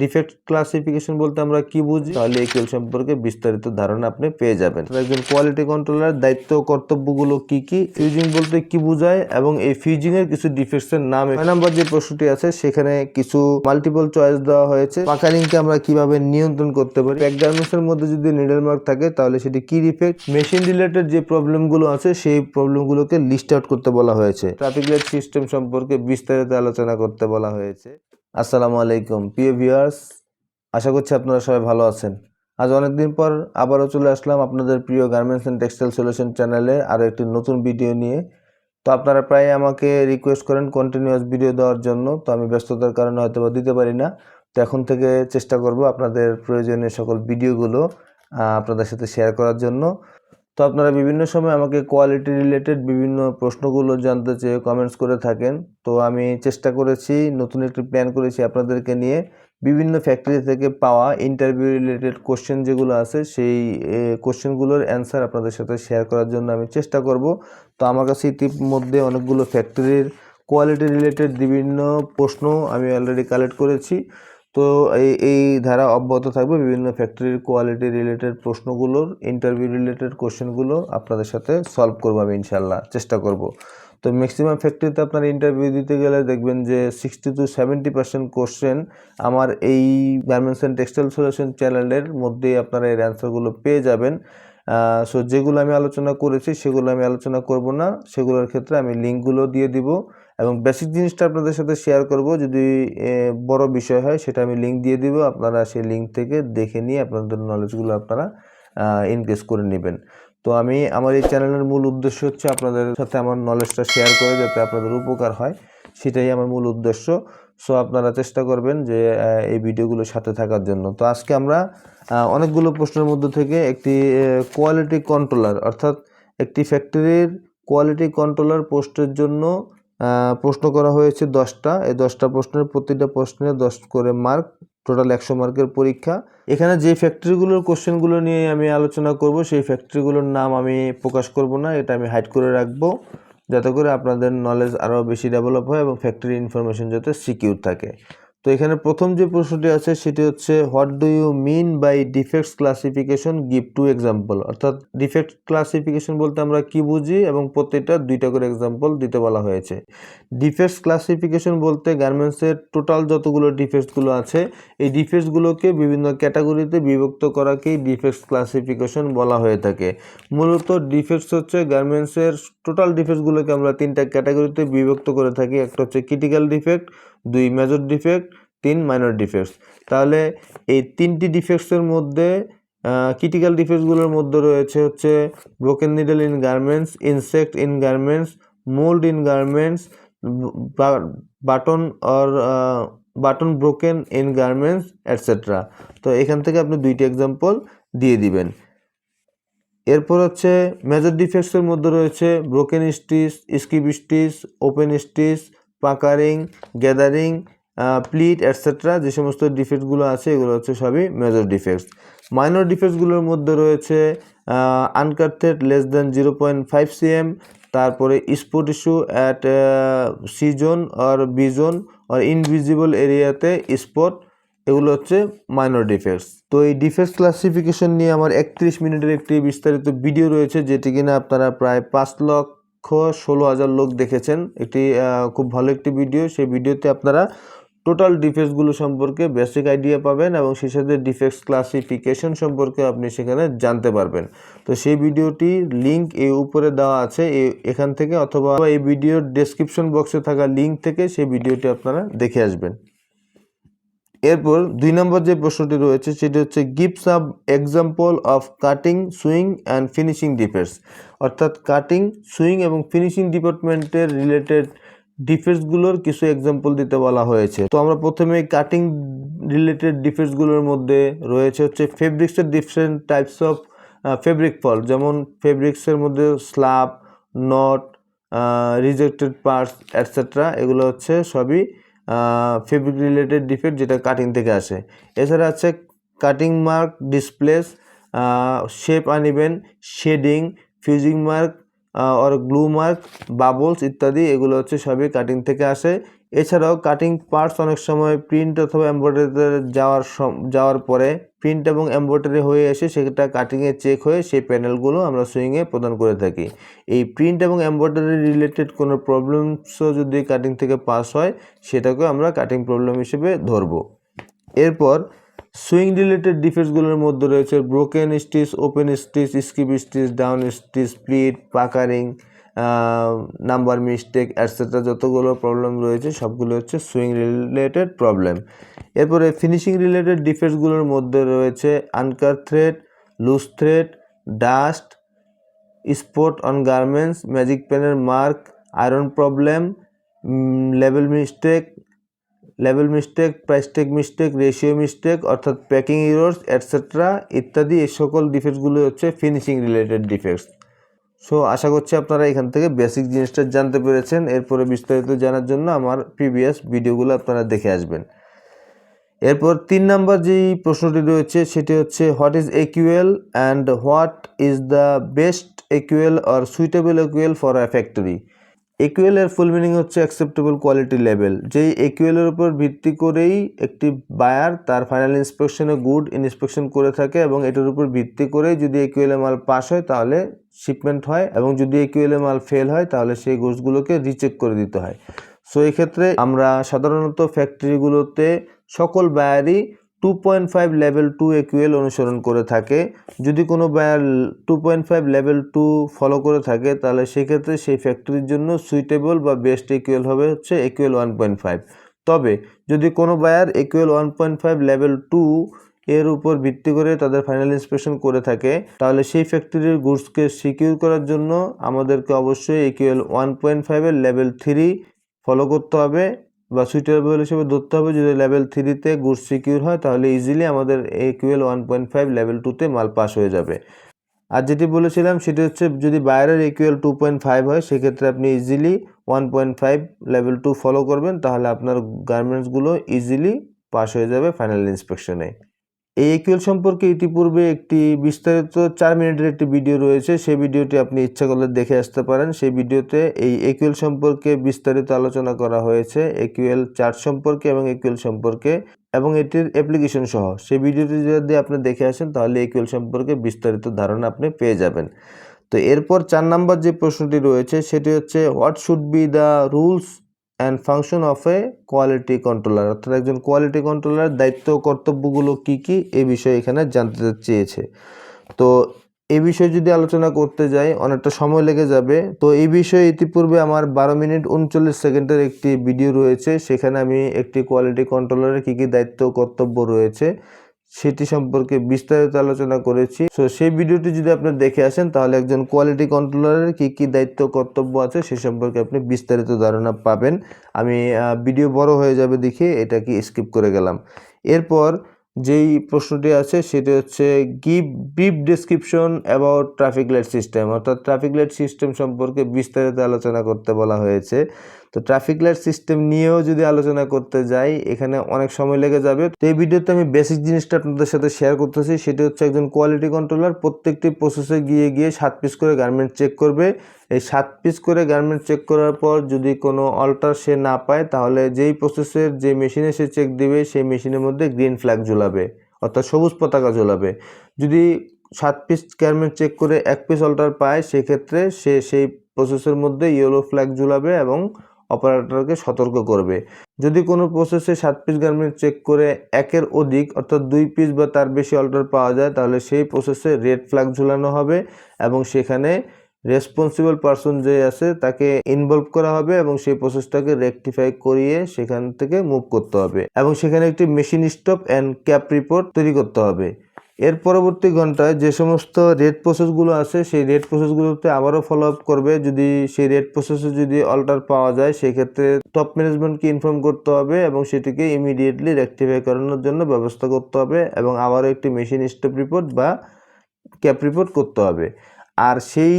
Defect classification বলতে আমরা কি বুঝি? তাহলে এই কেল সম্পর্কে বিস্তারিত ধারণা আপনি পেয়ে যাবেন। একজন কোয়ালিটি কন্ট্রোলার দায়িত্ব কর্তব্যগুলো কি কি? ফিউজিং বলতে কি বোঝায় এবং এই ফিউজিং এর কিছু ডিফেক্টস এর নাম ছয় নাম্বার যে প্রশ্নটি আছে, সেখানে কিছু মাল্টিপল চয়েস দেওয়া হয়েছে। পাকারিংকে আমরা কীভাবে নিয়ন্ত্রণ করতে পারি? এক গার্মেন্টস এর মধ্যে যদি নিডল মার্ক থাকে, তাহলে সেটি কি ডিফেক্ট মেশিন রিলেটেড যে প্রবলেমগুলো আছে, সেই প্রবলেমগুলোকে লিস্ট আউট করতে বলা হয়েছে। ট্রাফিক লাইট সিস্টেম সম্পর্কে বিস্তারিত আলোচনা করতে বলা হয়েছে। আসসালামু আলাইকুম। প্রিয় ভিউয়ার্স, আশা করছি আপনারা সবাই ভালো আছেন। আজ অনেকদিন পর আবারও চলে আসলাম আপনাদের প্রিয় গার্মেন্টস অ্যান্ড টেক্সটাইল সলিউশন চ্যানেলে আরও একটি নতুন ভিডিও নিয়ে। তো আপনারা প্রায় আমাকে রিকোয়েস্ট করেন কন্টিনিউয়াস ভিডিও দেওয়ার জন্য। তো আমি ব্যস্ততার কারণে হয়তো বা দিতে পারি না। তো এখন থেকে চেষ্টা করব আপনাদের প্রয়োজনীয় সকল ভিডিওগুলো আপনাদের সাথে শেয়ার করার জন্য। তো আপনারা বিভিন্ন সময় আমাকে কোয়ালিটি রিলেটেড বিভিন্ন প্রশ্নগুলো জানতে চেয়ে কমেন্টস করে থাকেন। তো আমি চেষ্টা করেছি, নতুন একটি প্ল্যান করেছি আপনাদেরকে নিয়ে। বিভিন্ন ফ্যাক্টরি থেকে পাওয়া ইন্টারভিউ রিলেটেড কোশ্চেন যেগুলো আছে, সেই কোশ্চেনগুলোর অ্যান্সার আপনাদের সাথে শেয়ার করার জন্য আমি চেষ্টা করব। তো আমার কাছে ইতিমধ্যে অনেকগুলো ফ্যাক্টরির কোয়ালিটি রিলেটেড বিভিন্ন প্রশ্ন আমি অলরেডি কালেক্ট করেছি। তো এই এই ধারা অব্যাহত থাকবে বিভিন্ন ফ্যাক্টরির কোয়ালিটি রিলেটেড প্রশ্নগুলোর ইন্টারভিউ রিলেটেড কোশ্চেনগুলো আপনাদের সাথে সলভ করব আমি ইনশাল্লাহ চেষ্টা করব। তো ম্যাক্সিমাম ফ্যাক্টরিতে আপনার ইন্টারভিউ দিতে গেলে দেখবেন যে sixty two seventy percent question আমার এই গার্মেন্টস অ্যান্ড টেক্সটাইল সলিউশন চ্যানেলের মধ্যেই আপনারা এর অ্যান্সারগুলো পেয়ে যাবেন। সো যেগুলো আমি আলোচনা করেছি সেগুলো আমি আলোচনা করব না। সেগুলোর ক্ষেত্রে আমি লিঙ্কগুলো দিয়ে দিব এবং বেসিক জিনিসটা আপনাদের সাথে শেয়ার করব। যদি বড় বিষয় হয় সেটা আমি লিঙ্ক দিয়ে দিব। আপনারা সেই লিঙ্ক থেকে দেখে নিয়ে আপনাদের নলেজগুলো আপনারা ইনক্রিজ করে নেবেন। তো আমি, আমার এই চ্যানেলের মূল উদ্দেশ্য হচ্ছে আপনাদের সাথে আমার নলেজটা শেয়ার করে যাতে আপনাদের উপকার হয়। সেটাই আমার মূল উদ্দেশ্য। সো আপনারা চেষ্টা করবেন যে এই ভিডিওগুলোর সাথে থাকার জন্য। তো আজকে আমরা অনেকগুলো প্রশ্নের মধ্যে থেকে একটি কোয়ালিটি কন্ট্রোলার অর্থাৎ একটি ফ্যাক্টরির কোয়ালিটি কন্ট্রোলার পোস্টের জন্য প্রশ্ন করা হয়েছে দশটা। এই দশটা প্রশ্নের প্রতিটা প্রশ্নে দশ করে মার্ক টোটাল একশো মার্কের পরীক্ষা। এখানে যে ফ্যাক্টরিগুলোর কোশ্চেনগুলো নিয়ে আমি আলোচনা করব, সেই ফ্যাক্টরিগুলোর নাম আমি প্রকাশ করব না, এটা আমি হাইড করে রাখব। যাতে করে আপনাদের নলেজ আরও বেশি ডেভেলপ হয় এবং ফ্যাক্টরি ইনফরমেশন যাতে সিকিউর থাকে। তো এখানে প্রথম যে প্রশ্নটি আছে, সেটি হচ্ছে what do you mean by defects classification give two example অর্থাৎ ডিফেক্ট ক্লাসিফিকেশন বলতে আমরা কি বুঝি এবং প্রত্যেকটা দুইটা করে এক্সাম্পল দিতে বলা হয়েছে। ডিফেক্টস ক্লাসিফিকেশন বলতে গার্মেন্টসের টোটাল যতগুলো ডিফেক্টসগুলো আছে, এই ডিফেক্টসগুলোকে বিভিন্ন ক্যাটাগরিতে বিভক্ত করাকেই ডিফেক্টস ক্লাসিফিকেশন বলা হয়ে থাকে। মূলত ডিফেক্টস হচ্ছে গার্মেন্টসের টোটাল ডিফেক্টসগুলোকে আমরা তিনটা ক্যাটাগরিতে বিভক্ত করে থাকি। একটা হচ্ছে ক্রিটিক্যাল ডিফেক্ট দুই মেজর ডিফেক্ট তিন মাইনর ডিফেক্টস তাহলে এই তিনটি ডিফেক্টসের মধ্যে ক্রিটিক্যাল ডিফেক্টসগুলোর মধ্যে রয়েছে হচ্ছে broken needle in garments insect in garments mould in garments button or button broken in garments et cetera তো এখান থেকে আপনি দুইটি এক্সাম্পল দিয়ে দিবেন। এরপর হচ্ছে মেজর ডিফেক্টসের মধ্যে রয়েছে broken stitch skip stitch open stitch puckering, gathering pleat et cetera যে সমস্ত ডিফেক্টসগুলো আছে, এগুলো হচ্ছে সবই মেজর ডিফেক্টস মাইনর ডিফেক্টসগুলোর মধ্যে রয়েছে uncut less than zero point five CM তারপরে spot issue at C zone R B zone আর ইনভিজিবল এরিয়াতে স্পট এগুলো হচ্ছে মাইনর ডিফেক্টস তো এই ডিফেক্টস ক্লাসিফিকেশন নিয়ে আমার একত্রিশ মিনিটের একটি বিস্তারিত ভিডিও রয়েছে, যেটি কিনা আপনারা প্রায় পাঁচ লক্ষ ষোলো হাজার লোক দেখেছেন। একটি খুব ভালো একটি ভিডিও। সেই ভিডিওতে আপনারা টোটাল ডিফেক্টসগুলো সম্পর্কে বেসিক আইডিয়া পাবেন এবং সেই সাথে ডিফেক্টস ক্লাসিফিকেশন সম্পর্কে আপনি সেখানে জানতে পারবেন। তো সেই ভিডিওটি লিংক এই উপরে দেওয়া আছে। এখান থেকে অথবা এই ভিডিওর ডেসক্রিপশন বক্সে থাকা লিংক থেকে সেই ভিডিওটি আপনারা দেখে আসবেন। এরপর দুই নম্বর যে প্রশ্নটি রয়েছে, সেটি হচ্ছে give some example of cutting, sewing and finishing defects অর্থাৎ কাটিং, সুইং এবং ফিনিশিং ডিপার্টমেন্টের রিলেটেড ডিফেক্টসগুলোর কিছু এক্সাম্পল দিতে বলা হয়েছে। তো আমরা প্রথমে কাটিং রিলেটেড ডিফেক্টসগুলোর মধ্যে রয়েছে হচ্ছে ফেব্রিক্সের different types of fabric fault. যেমন ফেব্রিক্সের মধ্যে slub knot rejected parts et cetera এগুলো হচ্ছে সবই ফেব্রিক রিলেটেড ডিফেক্ট যেটা কাটিং থেকে আসে। এছাড়া আছে cutting mark displace shape আনিবেন shading fusing mark or glue mark bubbles ইত্যাদি, এগুলো হচ্ছে সবই কাটিং থেকে আসে। এছাড়াও কাটিং পার্টস অনেক সময় প্রিন্ট অথবা এমব্রয়ডারিতে যাওয়ার যাওয়ার পরে প্রিন্ট এবং এমব্রয়ডারি হয়ে এসে সেটা কাটিংয়ে চেক হয়ে সেই প্যানেলগুলো আমরা সুইংয়ে প্রদান করে থাকি। এই প্রিন্ট এবং এমব্রয়ডারি রিলেটেড কোনো প্রবলেমসও যদি কাটিং থেকে পাস হয়, সেটাকেও আমরা কাটিং প্রবলেম হিসেবে ধরবো। এরপর সুইং রিলেটেড ডিফেক্টসগুলোর মধ্যে রয়েছে broken stitch open stitch skip stitch down stitch split puckering number mistake etcetera যতগুলো প্রবলেম রয়েছে, সবগুলো হচ্ছে সুইং রিলেটেড প্রবলেম এরপরে ফিনিশিং রিলেটেড ডিফেক্টসগুলোর মধ্যে রয়েছে uncut thread loose thread dust spot on garments magic পেনের mark iron problem level mistake level mistake price tag mistake ratio mistake অর্থাৎ প্যাকিং ইরোর্স অ্যাটসেট্রা ইত্যাদি, এই সকল ডিফেক্টসগুলো হচ্ছে ফিনিশিং রিলেটেড ডিফেক্টস সো আশা করছি আপনারা এখান থেকে বেসিক জিনিসটা জানতে পেরেছেন। এরপরে বিস্তারিত জানার জন্য আমার প্রিভিয়াস ভিডিওগুলো আপনারা দেখে আসবেন। এরপর তিন নাম্বার যেই প্রশ্নটি রয়েছে, সেটি হচ্ছে what is AQL and what is the best AQL or suitable AQL for a factory AQL এর ফুল মিনিং হচ্ছে অ্যাকসেপ্টেবল কোয়ালিটি লেভেল যেই একুয়েলের উপর ভিত্তি করেই একটি বায়ার তার ফাইনাল ইন্সপেকশনে গুড ইন্সপেকশন করে থাকে এবং এটার উপর ভিত্তি করেই যদি একুয়েলে মাল পাস হয় তাহলে শিপমেন্ট হয় এবং যদি একুয়েলে মাল ফেল হয় তাহলে সেই গোসগুলোকে রিচেক করে দিতে হয়। সো এক্ষেত্রে আমরা সাধারণত ফ্যাক্টরিগুলোতে সকল বায়ারই two point five level two AQL অনুসরণ করে থাকে। যদি কোনো buyer two point five level two follow করে থাকে, তাহলে সেক্ষেত্রে সেই ফ্যাক্টরির জন্য সুইটেবল বা বেস্ট একুয়েল হবে হচ্ছে একুয়েল ওয়ান পয়েন্ট ফাইভ তবে যদি কোনো buyer AQL one point five level two এর উপর ভিত্তি করে তাদের ফাইনাল ইন্সপেকশন করে থাকে, তাহলে সেই ফ্যাক্টরির গুডসকে সিকিউর করার জন্য আমাদেরকে অবশ্যই একুয়েল ওয়ান পয়েন্ট ফাইভের লেভেল থ্রি ফলো করতে হবে। বা সুইটেবল হিসেবে ধরতে হবে। যদি লেভেল থ্রিতে গুড সিকিউর হয়, তাহলে ইজিলি আমাদের AQL one point five level টুতে মাল পাস হয়ে যাবে। আর যেটি বলেছিলাম, সেটি হচ্ছে যদি বাইরের ইকুয়াল টু পয়েন্ট ফাইভ হয়, সেক্ষেত্রে আপনি easily one point five level two follow করবেন, তাহলে আপনার গার্মেন্টসগুলো ইজিলি পাস হয়ে যাবে ফাইনাল ইন্সপেকশনে এই একুয়েল সম্পর্কে ইতিপূর্বে একটি বিস্তারিত চার মিনিটের একটি ভিডিও রয়েছে, সেই ভিডিওটি আপনি ইচ্ছা করলে দেখে আসতে পারেন। সেই ভিডিওতে এই একুয়েল সম্পর্কে বিস্তারিত আলোচনা করা হয়েছে একুয়েল চার্ট সম্পর্কে এবং একুয়েল সম্পর্কে এবং এটির অ্যাপ্লিকেশন সহ। সেই ভিডিওটি যদি আপনি দেখে আসেন, তাহলে একুয়েল সম্পর্কে বিস্তারিত ধারণা আপনি পেয়ে যাবেন। তো এরপর চার নাম্বার যে প্রশ্নটি রয়েছে, সেটি হচ্ছে what should be the rules and function of a quality controller অর্থাৎ একজন কোয়ালিটি কন্ট্রোলার দায়িত্ব কর্তব্যগুলো কি কি, এ বিষয়ে এখানে জানতে চেয়েছে। তো এ বিষয়ে যদি আলোচনা করতে যাই, অনেকটা সময় লেগে যাবে। তো এই বিষয়ে ইতিপূর্বে আমার বারো মিনিট উনচল্লিশ সেকেন্ডের একটি ভিডিও রয়েছে, সেখানে আমি একটি কোয়ালিটি কন্ট্রোলারের কী কী দায়িত্ব কর্তব্য রয়েছে সেটি সম্পর্কে বিস্তারিত আলোচনা করেছি। সো সেই ভিডিওটি যদি আপনি দেখে আসেন, তাহলে একজন কোয়ালিটি কন্ট্রোলারের কী কী দায়িত্ব, কর্তব্য আছে সে সম্পর্কে আপনি বিস্তারিত ধারণা পাবেন। আমি ভিডিও বড় হয়ে যাবে দেখে এটাকে স্কিপ করে গেলাম। এরপর যেই প্রশ্নটি আছে, সেটি হচ্ছে give brief description about traffic light system অর্থাৎ ট্রাফিক লাইট সিস্টেম সম্পর্কে বিস্তারিত আলোচনা করতে বলা হয়েছে। তো ট্রাফিক লাইট সিস্টেম নিয়েও যদি আলোচনা করতে যাই, এখানে অনেক সময় লেগে যাবে। তো এই ভিডিওতে আমি বেসিক জিনিসটা আপনাদের সাথে শেয়ার করতেছি। সেটি হচ্ছে একজন কোয়ালিটি কন্ট্রোলার প্রত্যেকটি প্রসেসে গিয়ে গিয়ে সাত পিস করে গার্মেন্ট চেক করবে। এই সাত পিস করে গার্মেন্ট চেক করার পর যদি কোনো অল্টার সে না পায়, তাহলে যেই প্রসেসের যে মেশিনে সে চেক দিবে, সেই মেশিনের মধ্যে গ্রিন ফ্ল্যাগ ঝোলাবে, অর্থাৎ সবুজ পতাকা ঝোলাবে। যদি সাত পিস গার্মেন্ট চেক করে এক পিস অল্টার পায়, সেক্ষেত্রে সে সেই প্রসেসের মধ্যে ইয়েলো ফ্ল্যাগ ঝুলাবে এবং অপারেটরকে সতর্ক করবে। যদি কোনো প্রসেসে সাত পিস গার্মেন্ট চেক করে একের অধিক, অর্থাৎ দুই পিস বা তার বেশি অল্টার পাওয়া যায়, তাহলে সেই প্রসেসে রেড ফ্ল্যাগ ঝুলানো হবে এবং সেখানে রেসপন্সিবল পারসন যে আছে তাকে ইনভলভ করা হবে এবং সেই প্রসেসটাকে রেকটিফাই করিয়ে সেখান থেকে মুভ করতে হবে এবং সেখানে একটি machine stop and CAP report তৈরি করতে হবে। এর পরবর্তী ঘন্টায় যে সমস্ত রেড প্রসেসগুলো আছে, সেই রেড প্রসেসগুলোতে আবারও ফলো আপ করবে। যদি সেই রেড প্রসেসে যদি অল্টার পাওয়া যায়, সেক্ষেত্রে টপ ম্যানেজমেন্টকে ইনফর্ম করতে হবে এবং সেটিকে ইমিডিয়েটলি রেকটিফাই করানোর জন্য ব্যবস্থা করতে হবে এবং আবারও একটি মেশিন স্টপ রিপোর্ট বা ক্যাপ রিপোর্ট করতে হবে। আর সেই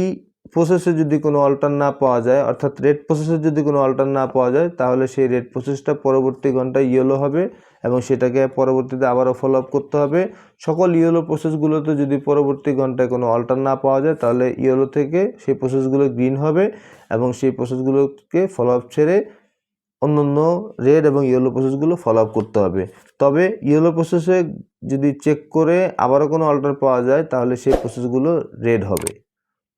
প্রসেসে যদি কোনো অল্টার না পাওয়া যায়, অর্থাৎ রেড প্রসেসে যদি কোনো অল্টার না পাওয়া যায়, তাহলে সেই রেড প্রসেসটা পরবর্তী ঘন্টায় ইয়েলো হবে। এবং সেটাকে পরবর্তীতে আবারও ফলো আপ করতে হবে। সকল ইয়েলো প্রসেসগুলোতে যদি পরবর্তী ঘন্টায় কোনো অল্টার না পাওয়া যায়, তাহলে ইয়েলো থেকে সেই প্রসেসগুলো গ্রিন হবে এবং সেই প্রসেসগুলোকে ফলো আপ ছেড়ে অন্য অন্য রেড এবং ইয়েলো প্রসেসগুলো ফলো আপ করতে হবে। তবে ইয়েলো প্রসেসে যদি চেক করে আবারও কোনো অল্টার পাওয়া যায়, তাহলে সেই প্রসেসগুলো রেড হবে।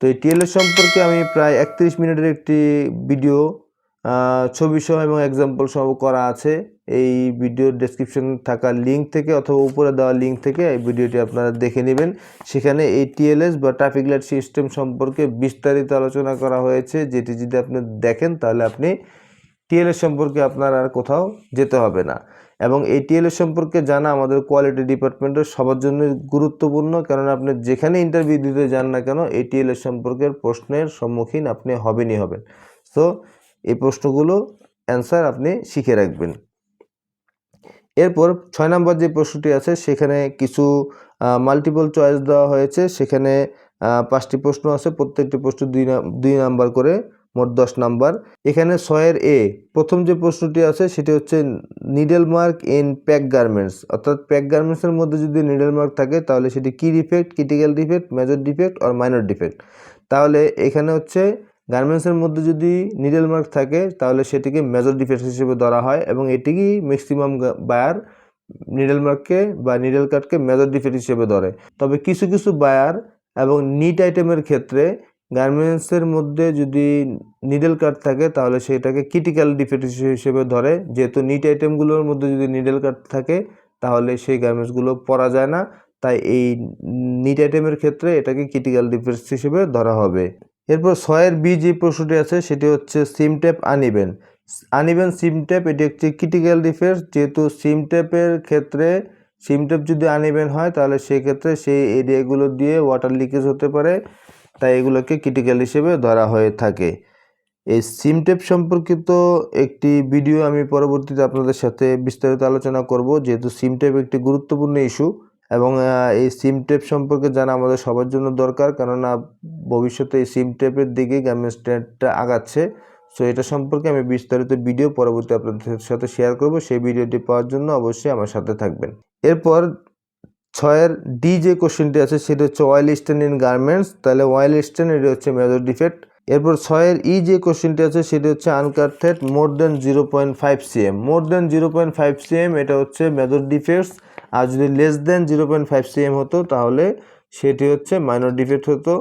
তো এই টিএলএস সম্পর্কে আমি প্রায় একত্রিশ মিনিটের একটি ভিডিও আহ, ছবি সহ এবং এক্সাম্পল সহ করা আছে। এই ভিডিওর ডেসক্রিপশন থাকা লিঙ্ক থেকে অথবা উপরে দেওয়া লিঙ্ক থেকে এই ভিডিওটি আপনারা দেখে নেবেন। সেখানে এই টিএলএস বা ট্রাফিক লাইট সিস্টেম সম্পর্কে বিস্তারিত আলোচনা করা হয়েছে। যেটি যদি আপনি দেখেন তাহলে আপনি টিএলএস সম্পর্কে আপনার আর কোথাও যেতে হবে না। এবং এই টিএলএস সম্পর্কে জানা আমাদের কোয়ালিটি ডিপার্টমেন্টের সবার জন্য গুরুত্বপূর্ণ। কারণ আপনি যেখানে ইন্টারভিউ দিতে যান না কেন এই টিএলএস সম্পর্কের প্রশ্নের সম্মুখীন আপনি হবেনই হবেন। তো এই প্রশ্নগুলো অ্যান্সার আপনি শিখে রাখবেন। এরপর ছয় নম্বর যে প্রশ্নটি আছে, সেখানে কিছু মাল্টিপল চয়েস দেওয়া হয়েছে। সেখানে পাঁচটি প্রশ্ন আছে, প্রত্যেকটি প্রশ্ন দুই দুই নাম্বার করে, মোট দশ নাম্বার। এখানে ছয়ের এ প্রথম যে প্রশ্নটি আছে, সেটি হচ্ছে needle mark in pack garments অর্থাৎ প্যাক গার্মেন্টসের মধ্যে যদি নিডল মার্ক থাকে, তাহলে সেটি কি defect critical defect major defect আর মাইনর ডিফেক্ট তাহলে এখানে হচ্ছে গার্মেন্টসের মধ্যে যদি নিডেল মার্ক থাকে, তাহলে সেটিকে মেজর ডিফেক্ট হিসেবে ধরা হয় এবং এটিকেই ম্যাক্সিমাম বায়ার নিডল মার্ককে বা নিডল কাটকে মেজর ডিফেক্ট হিসেবে ধরে। তবে কিছু কিছু বায়ার এবং নিট আইটেমের ক্ষেত্রে গার্মেন্টসের মধ্যে যদি নিডেল কাট থাকে, তাহলে সেটাকে ক্রিটিক্যাল ডিফেক্ট হিসেবে ধরে। যেহেতু নিট আইটেমগুলোর মধ্যে যদি নিডেল কাট থাকে, তাহলে সেই গার্মেন্টসগুলো পরা যায় না। তাই এই নিট আইটেমের ক্ষেত্রে এটাকে ক্রিটিক্যাল ডিফেক্ট হিসেবে ধরা হবে। এরপর ছয়ের বি যে প্রশ্নটি আছে, সেটি হচ্ছে সিম ট্যাপ, আনিবেন। আনিবেন সিম ট্যাপ, এটি একটি ক্রিটিক্যাল ডিফেক্ট যেহেতু সিম ট্যাপের ক্ষেত্রে, সিম ট্যাপ যদি আনিবেন হয়, তাহলে সেই ক্ষেত্রে সেই এরিয়াগুলো দিয়ে ওয়াটার লিকেজ হতে পারে, তাই এগুলোকে ক্রিটিক্যাল হিসেবে ধরা হয়ে থাকে। এই সিম ট্যাপ সম্পর্কিত একটি ভিডিও আমি পরবর্তীতে আপনাদের সাথে বিস্তারিত আলোচনা করব, যেহেতু সিম ট্যাপ একটি গুরুত্বপূর্ণ ইস্যু এবং এই সিম ট্যাপ সম্পর্কে জানা আমাদের সবার জন্য দরকার, কেননা ভবিষ্যতে এই সিম ট্যাপের দিকে গার্মেন্টস ট্রেন্ডটা আগাচ্ছে। সো এটা সম্পর্কে আমি বিস্তারিত ভিডিও পরবর্তী আপনাদের সাথে শেয়ার করব। সেই ভিডিওটি পাওয়ার জন্য অবশ্যই আমার সাথে থাকবেন। এরপর ছয়ের ডি যে কোশ্চেনটি আছে, সেটা হচ্ছে অয়েল স্টেন ইন গার্মেন্টস তাহলে অয়েল স্টেন এটি হচ্ছে মেজর ডিফেক্ট এরপর ছয়ের ই যে কোশ্চেনটি আছে, সেটি হচ্ছে uncut thread more than zero point five CM more than zero point five CM এটা হচ্ছে মেজর ডিফেক্টস আর যদি less than zero point five CM হতো, তাহলে সেটি হচ্ছে মাইনর ডিফেক্ট হতো।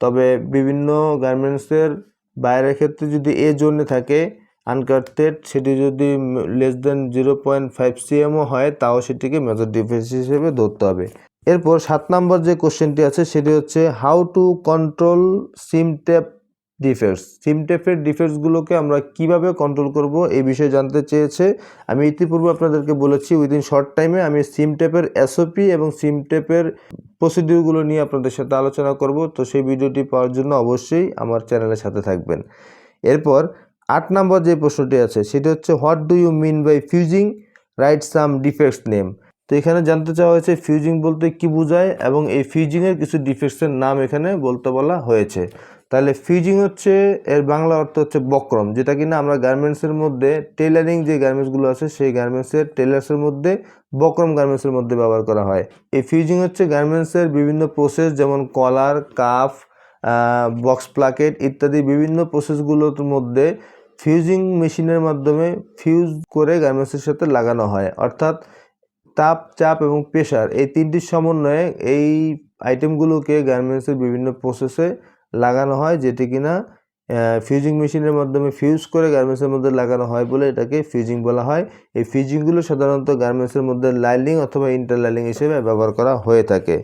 তবে বিভিন্ন গার্মেন্টসের বাইরের ক্ষেত্রে যদি এ জোনে থাকে আনকার্টেড সেটি যদি less than zero point five CMO হয়, তাও সেটিকে মেজর ডিফেন্স হিসেবে ধরতে হবে। এরপর সাত নম্বর যে কোশ্চেনটি আছে, সেটি হচ্ছে how to control seam tape defects seam ট্যাপের ডিফেক্টসগুলোকে আমরা কীভাবে কন্ট্রোল করব এই বিষয়ে জানতে চেয়েছে। আমি ইতিপূর্বে আপনাদেরকে বলেছি উইদিন শর্ট টাইমে আমি সিম ট্যাপের এসওপি এবং সিম ট্যাপের প্রসিডিউরগুলো নিয়ে আপনাদের সাথে আলোচনা করব। তো সেই ভিডিওটি পাওয়ার জন্য অবশ্যই আমার চ্যানেলের সাথে থাকবেন। এরপর আট নম্বর যে প্রশ্নটি আছে, সেটি হচ্ছে what do you mean by fusing write some defects name তো এখানে জানতে চাওয়া হয়েছে ফিউজিং বলতে কি বোঝায় এবং এই ফিউজিংয়ের কিছু ডিফেক্টসের নাম এখানে বলতে বলা হয়েছে। তাহলে ফিউজিং হচ্ছে, এর বাংলা অর্থ হচ্ছে বক্রম, যেটা কিনা আমরা গার্মেন্টসের মধ্যে টেলারিং যে গার্মেন্টসগুলো আছে, সেই গার্মেন্টসের টেলার্সের মধ্যে বক্রম গার্মেন্টসের মধ্যে ব্যবহার করা হয়। এই ফিউজিং হচ্ছে গার্মেন্টসের বিভিন্ন প্রসেস যেমন কলার কাফ বক্স প্লাকেট ইত্যাদি বিভিন্ন প্রসেসগুলোর মধ্যে ফিউজিং মেশিনের মাধ্যমে ফিউজ করে গার্মেন্টসের সাথে লাগানো হয়। অর্থাৎ তাপ, চাপ এবং প্রেশার এই তিনটির সমন্বয়ে এই আইটেমগুলোকে গার্মেন্টসের বিভিন্ন প্রসেসে লাগানো হয়, যেটি কিনা ফিউজিং মেশিনের মাধ্যমে ফিউজ করে গার্মেন্টসের মধ্যে লাগানো হয় বলে এটাকে ফিউজিং বলা হয়। এই ফিউজিংগুলো সাধারণত গার্মেন্টসের মধ্যে লাইলিং অথবা ইন্টার লাইলিং হিসেবে ব্যবহার করা হয়ে থাকে।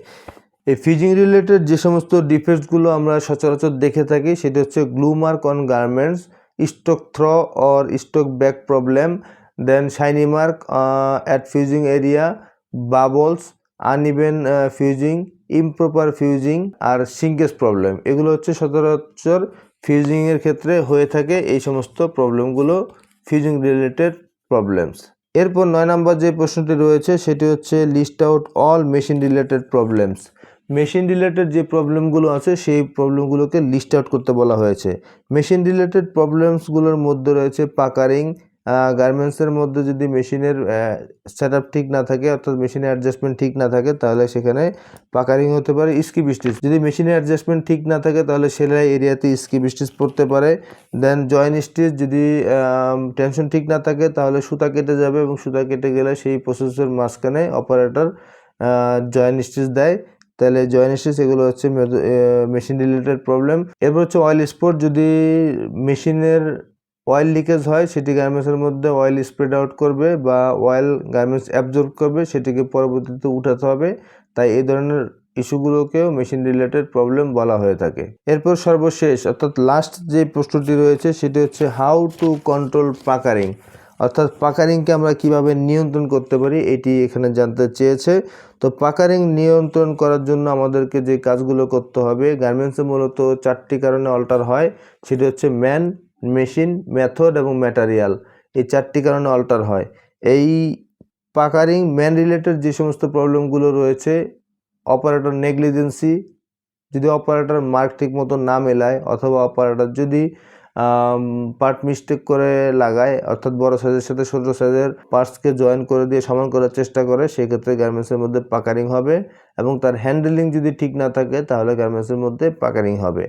এই ফিউজিং রিলেটেড যে সমস্ত ডিফেক্টসগুলো আমরা সচরাচর দেখে থাকি, সেটি হচ্ছে glue mark on garments strike through or strike back problem then shiny mark at fusing area bubbles uneven fusing improper fusing R shrinkage problem এগুলো হচ্ছে সচরাচর ফিউজিংয়ের ক্ষেত্রে হয়ে থাকে এই সমস্ত প্রবলেমগুলো ফিউজিং রিলেটেড প্রবলেমস এরপর নয় নম্বর যে প্রশ্নটি রয়েছে, সেটি হচ্ছে list out all machine related problems machine related যে প্রবলেমগুলো আছে, সেই প্রবলেমগুলোকে লিস্ট আউট করতে বলা হয়েছে। মেশিন রিলেটেড প্রবলেমসগুলোর মধ্যে রয়েছে পাকারিং গার্মেন্টসের মধ্যে যদি মেশিনের সেট ঠিক না থাকে অর্থাৎ মেশিনের অ্যাডজাস্টমেন্ট ঠিক না থাকে, তাহলে সেখানে পাকারিং হতে পারে স্কিপ স্টিচ যদি মেশিনের অ্যাডজাস্টমেন্ট ঠিক না থাকে, তাহলে সেলাই এরিয়াতে স্কিপ স্টিচ পড়তে পারে। দেন জয়েন স্টিচ যদি টেনশন ঠিক না থাকে, তাহলে সুতা কেটে যাবে এবং সুতা কেটে গেলে সেই প্রসেসের মাঝখানে অপারেটর জয়েন স্টিচ দেয়। তাহলে জয়েন স্টিচ এগুলো হচ্ছে মেশিন রিলেটেড প্রবলেম এরপর হচ্ছে অয়েল স্পট যদি মেশিনের অয়েল লিকেজ হয়, সেটি গার্মেন্টসের মধ্যে অয়েল স্প্রেড আউট করবে বা অয়েল গার্মেন্টস অ্যাবজর্ব করবে, সেটিকে পরবর্তীতে উঠাতে হবে। তাই এই ধরনের ইস্যুগুলোকেও মেশিন রিলেটেড প্রবলেম বলা হয়ে থাকে। এরপর সর্বশেষ, অর্থাৎ লাস্ট যে প্রশ্নটি রয়েছে, সেটি হচ্ছে হাউ টু কন্ট্রোল পাকারিং। অর্থাৎ পাকারিংকে আমরা কীভাবে নিয়ন্ত্রণ করতে পারি, এটি এখানে জানতে চেয়েছে। তো পাকারিং নিয়ন্ত্রণ করার জন্য আমাদেরকে যে কাজগুলো করতে হবে গার্মেন্টসে মূলত চারটি কারণে অল্টার হয়। সেটি হচ্ছে ম্যান মেশিন, মেথড এবং ম্যাটারিয়াল। এই চারটি কারণে অল্টার হয়। এই পাকারিং ম্যান রিলেটেড যে সমস্ত প্রবলেমগুলো রয়েছে, অপারেটর নেগলিজেন্সি, যদি অপারেটর মার্ক ঠিক মতো না মেলায় অথবা অপারেটর যদি পার্ট মিস্টেক করে লাগায়, অর্থাৎ বড় সাইজের সাথে ছোটো সাইজের পার্টসকে জয়েন করে দিয়ে সমান করার চেষ্টা করে, সেক্ষেত্রে গার্মেন্টসের মধ্যে পাকারিং হবে এবং তার হ্যান্ডেলিং যদি ঠিক না থাকে, তাহলে গার্মেন্টসের মধ্যে পাকারিং হবে।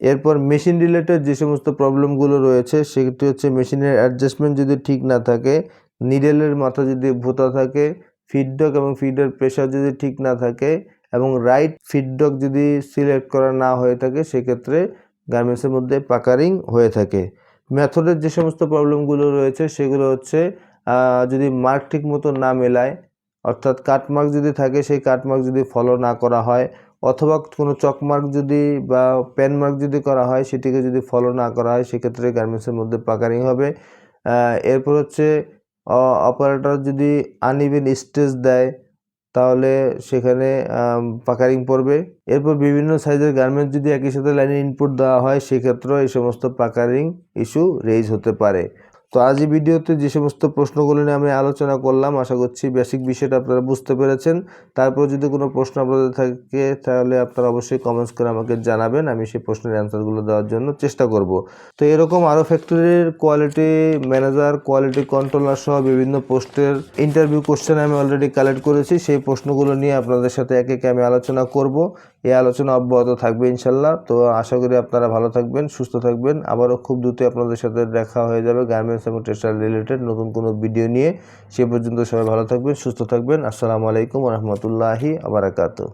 এরপর মেশিন রিলেটেড যে সমস্ত প্রবলেমগুলো রয়েছে, সেটি হচ্ছে মেশিনের অ্যাডজাস্টমেন্ট যদি ঠিক না থাকে নিডেলের মাথা যদি ভোতা থাকে ফিডডক এবং ফিডের প্রেশার যদি ঠিক না থাকে এবং রাইট ফিডডক যদি সিলেক্ট করা না হয়ে থাকে, সেক্ষেত্রে গার্মেন্টসের মধ্যে পাকারিং হয়ে থাকে। মেথডের যে সমস্ত প্রবলেমগুলো রয়েছে, সেগুলো হচ্ছে যদি মার্ক ঠিক মতো না মেলায়, অর্থাৎ কাটমার্ক যদি থাকে, সেই কাটমার্ক যদি ফলো না করা হয় অথবা কোনো চকমার্ক যদি বা পেন মার্ক যদি করা হয়, সেটিকে যদি ফলো না করা হয়, সেক্ষেত্রে গার্মেন্টসের মধ্যে পাকারিং হবে। এরপর হচ্ছে অপারেটর যদি আনইভেন স্টেজ দেয়, তাহলে সেখানে পাকারিং পড়বে। এরপর বিভিন্ন সাইজের গার্মেন্টস যদি একই সাথে লাইনে ইনপুট দেওয়া হয়, সেক্ষেত্রেও এই সমস্ত পাকারিং ইস্যু রেজ হতে পারে। তো আজ এই ভিডিওতে যে সমস্ত প্রশ্নগুলো নিয়ে আমি আলোচনা করলাম, আশা করছি বেসিক বিষয়টা আপনারা বুঝতে পেরেছেন। তারপর যদি কোনো প্রশ্ন আপনাদের থাকে, তাহলে আপনারা অবশ্যই কমেন্টস করে আমাকে জানাবেন, আমি সেই প্রশ্নের অ্যান্সারগুলো দেওয়ার জন্য চেষ্টা করব। তো এরকম আরও ফ্যাক্টরির কোয়ালিটি ম্যানেজার কোয়ালিটি কন্ট্রোলার সহ বিভিন্ন পোস্টের ইন্টারভিউ কোশ্চেন আমি অলরেডি কালেক্ট করেছি। সেই প্রশ্নগুলো নিয়ে আপনাদের সাথে একে একে আমি আলোচনা করব। এই আলোচনা অব্যাহত থাকবে ইনশাল্লাহ। তো আশা করি আপনারা ভালো থাকবেন, সুস্থ থাকবেন। আবারও খুব দ্রুত আপনাদের সাথে দেখা হয়ে যাবে গার্মেন্টস এবং টেক্সটাইল রিলেটেড নতুন কোনো ভিডিও নিয়ে সে পর্যন্ত সবাই ভালো থাকবেন, সুস্থ থাকবেন। আসসালামু আলাইকুম রহমতুল্লাহি আবরাকাতু